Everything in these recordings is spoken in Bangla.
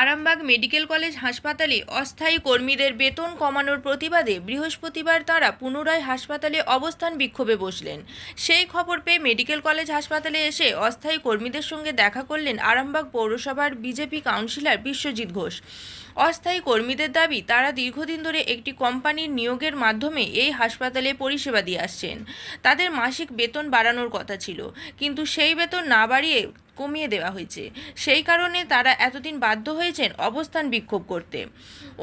আরামবাগ মেডিকেল কলেজ হাসপাতালে অস্থায়ী কর্মীদের বেতন কমানোর প্রতিবাদে বৃহস্পতিবার তারা পুনরায় হাসপাতালে অবস্থান বিক্ষোভে বসলেন। সেই খবর পেয়ে মেডিকেল কলেজ হাসপাতালে এসে অস্থায়ী কর্মীদের সঙ্গে দেখা করলেন আরামবাগ পৌরসভার বিজেপি কাউন্সিলর বিশ্বজিৎ ঘোষ। অস্থায়ী কর্মীদের দাবি, তারা দীর্ঘদিন ধরে একটি কোম্পানির নিয়োগের মাধ্যমে এই হাসপাতালে পরিষেবা দিয়ে আসছেন। তাদের মাসিক বেতন বাড়ানোর কথা ছিল, কিন্তু সেই বেতন না বাড়িয়ে কমিয়ে দেওয়া হয়েছে। সেই কারণে তারা এতদিন বাধ্য হয়েছেন অবস্থান বিক্ষোভ করতে।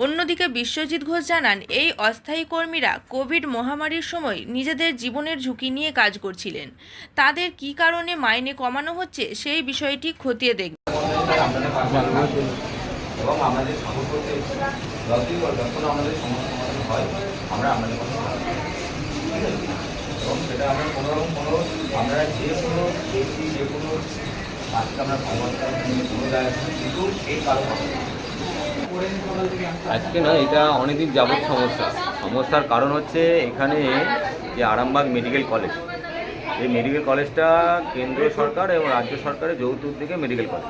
অন্যদিকে বিশ্বজিৎ ঘোষ জানান, এই অস্থায়ী কর্মীরা কোভিড মহামারীর সময় নিজেদের জীবনের ঝুঁকি নিয়ে কাজ করছিলেন। তাদের কি কারণে মাইনে কমানো হচ্ছে সেই বিষয়টি খতিয়ে দেখবে। আমাদের আমাদের আমরা আমরা কোনো, আমরা যে কোনো যে কোনো আজকে না, এটা অনেকদিন যাবত সমস্যা। সমস্যার কারণ হচ্ছে এখানে যে আরামবাগ মেডিকেল কলেজ। এই মেডিকেল কলেজটা কেন্দ্রীয় সরকার এবং রাজ্য সরকারের যৌথ উদ্যোগে মেডিকেল কলেজ।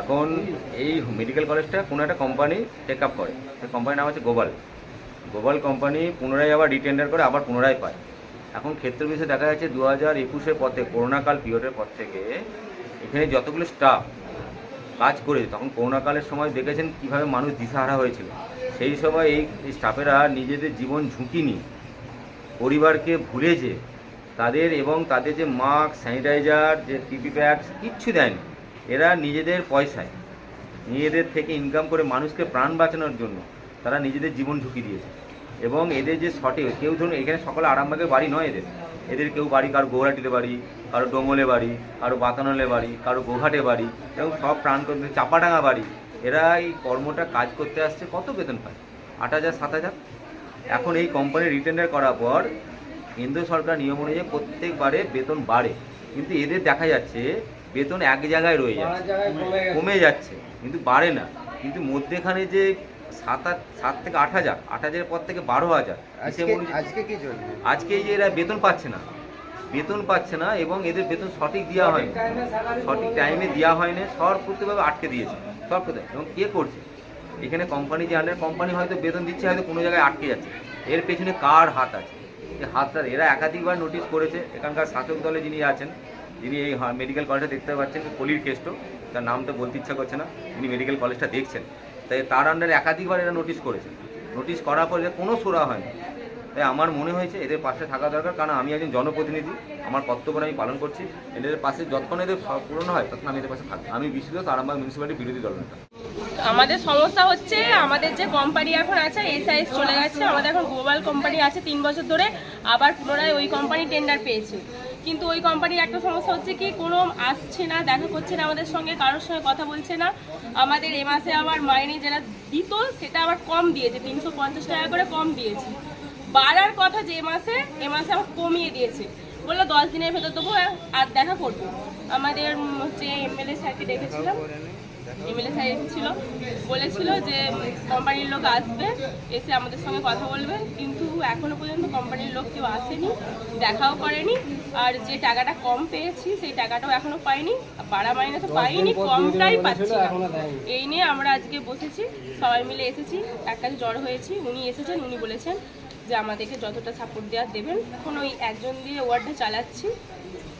এখন এই মেডিকেল কলেজটা কোনো একটা কোম্পানি টেক আপ করে। সেই কোম্পানির নাম হচ্ছে গোবাল। গোবাল কোম্পানি পুনরায় আবার রিটেন্ডার করে আবার পুনরায় পায়। এখন ক্ষেত্র বিশেষে দেখা যাচ্ছে দু হাজার একুশের পথে, করোনাকাল পিরিয়ডের পর থেকে এখানে যতগুলো স্টাফ কাজ করেছে, তখন করোনাকালের সময় দেখেছেন কীভাবে মানুষ দিশাহারা হয়েছিল। সেই সময় এই এই স্টাফেরা নিজেদের জীবন ঝুঁকি নিয়ে পরিবারকে ভুলে যে তাদের এবং তাদের যে মাস্ক স্যানিটাইজার যে টিপি প্যাড কিচ্ছু দেয়নি। এরা নিজেদের পয়সায়, নিজেদের থেকে ইনকাম করে মানুষকে প্রাণ বাঁচানোর জন্য তারা নিজেদের জীবন ঝুঁকি দিয়েছে। এবং এদের যে শটে কেউ ধরুন এখানে সকলে আরামবাগের বাড়ি নয় এদের। এদের কেউ বাড়ি কারও গৌহাটিতে বাড়ি কারও ডোমলে বাড়ি কারও বাতানলে বাড়ি কারও গোঘাটে বাড়ি এবং সব প্রাণ করতে চাপাডাঙ্গা বাড়ি এরা এই কর্মটা কাজ করতে আসছে কত বেতন পায়? আট হাজার সাত হাজার? এখন এই কোম্পানি রিটেন্ডার করার পর কেন্দ্র সরকার নিয়ম অনুযায়ী প্রত্যেকবারে বেতন বাড়ে। কিন্তু এদের দেখা যাচ্ছে বেতন এক জায়গায় রয়ে যাচ্ছে। কমে যাচ্ছে। কিন্তু বাড়ে না। কিন্তু মধ্যেখানে যে সাত আট সাত থেকে আট হাজার আট হাজারের পর থেকে বারো হাজার। আজকে কি যে এরা বেতন পাচ্ছে না। বেতন পাচ্ছে না এবং এদের বেতন সঠিক দেওয়া সঠিক টাইমে দেওয়া সরপূর্তভাবে আটকে দিয়েছে। সরপূর্ত এবং কে করছে? এখানে কোম্পানি যে আন্ডার কোম্পানি হয়তো বেতন দিচ্ছে হয়তো কোনো জায়গায় আটকে যাচ্ছে। এর পেছনে কার হাত আছে? এই হাতটা এরা একাধিকবার নোটিশ করেছে। এখানকার শাসক দলে যিনি আছেন যিনি এই মেডিকেল কলেজটা দেখতে পাচ্ছেন কলির কেষ্ট তার নাম তো বলতে ইচ্ছা করছে না। তিনি মেডিকেল কলেজটা দেখছেন। তাই তার আন্ডারে একাধিকবার এরা নোটিশ করেছে। নোটিশ করার পরে কোনো সুরা হয়নি। তাই আমার মনে হয়েছে এদের পাশে থাকা দরকার, কারণ আমি একজন জনপ্রতিনিধি, আমার কর্তব্য আমি পালন করছি। এদের পাশে যতক্ষণ এদের পূরণ হয় তখন আমি এদের পাশে থাকব। আমি বিশেষত আরামবাগ মিউনিসিপ্যালিটি বিরোধী দল নেতা। আমাদের সমস্যা হচ্ছে, আমাদের যে কোম্পানি এখন আছে এসআইএস চলে গেছে। আমাদের এখন গ্লোবাল কোম্পানি আছে তিন বছর ধরে, আবার পুনরায় ওই কোম্পানি টেন্ডার পেয়েছে। কিন্তু ওই কোম্পানির একটা সমস্যা হচ্ছে কি, কোনো আসছে না, দেখা করছে না আমাদের সঙ্গে, কারোর সঙ্গে কথা বলছে না। আমাদের এ মাসে আবার মাইনে যেটা দিত, সেটা আবার কম দিয়েছে, তিনশো পঞ্চাশ টাকা করে কম দিয়েছে। বাড়ার কথা যে মাসে, এ মাসে আবার কমিয়ে দিয়েছে। বলল দশ দিনের ভেতর দেবো, আর দেখা করব। আমাদের হচ্ছে এমএলএ স্যারকে ডেকেছিলাম এমএলএ স্যার এসেছিল বলেছিল যে কোম্পানির লোক আসবে এসে আমাদের সঙ্গে কথা বলবে কিন্তু এখনও পর্যন্ত কোম্পানির লোক কেউ আসেনি দেখাও করেনি আর যে টাকাটা কম পেয়েছি সেই টাকাটাও এখনও পাইনি আর বাড়া মাইনে তো পাইনি কমটাই পাচ্ছি না। এই নিয়ে আমরা আজকে বসেছি সবাই মিলে এসেছি এক কাছে জড় হয়েছি উনি এসেছেন উনি বলেছেন যে আমাদেরকে যতটা সাপোর্ট দেওয়ার দেবেন। এখন ওই একজন দিয়ে ওয়ার্ডটা চালাচ্ছি।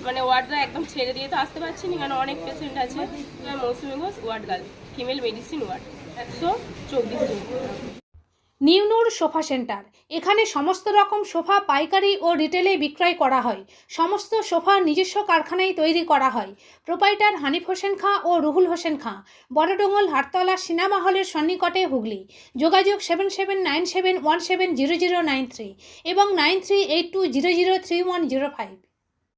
মানে ওয়ার্ডটা একদম ছেড়ে দিয়ে তো আসতে পারছি না, কারণ অনেক পেশেন্ট আছে। Mousumi Ghosh ward girl female medicine ward একশো চব্বিশ নিউনুর সোফা সেন্টার, এখানে সমস্ত রকম সোফা পাইকারি ও রিটেলে বিক্রয় করা হয়। সমস্ত সোফা নিজস্ব কারখানায় তৈরি করা হয়। প্রোপাইটার হানিফ হোসেন খাঁ ও রুহুল হোসেন খাঁ বড়ডোঙ্গল হাটতলা সিনেমা হলের সন্নিকটে হুগলি। যোগাযোগ seven seven nine seven one seven zero zero nine three এবং nine three eight two zero zero three one zero five.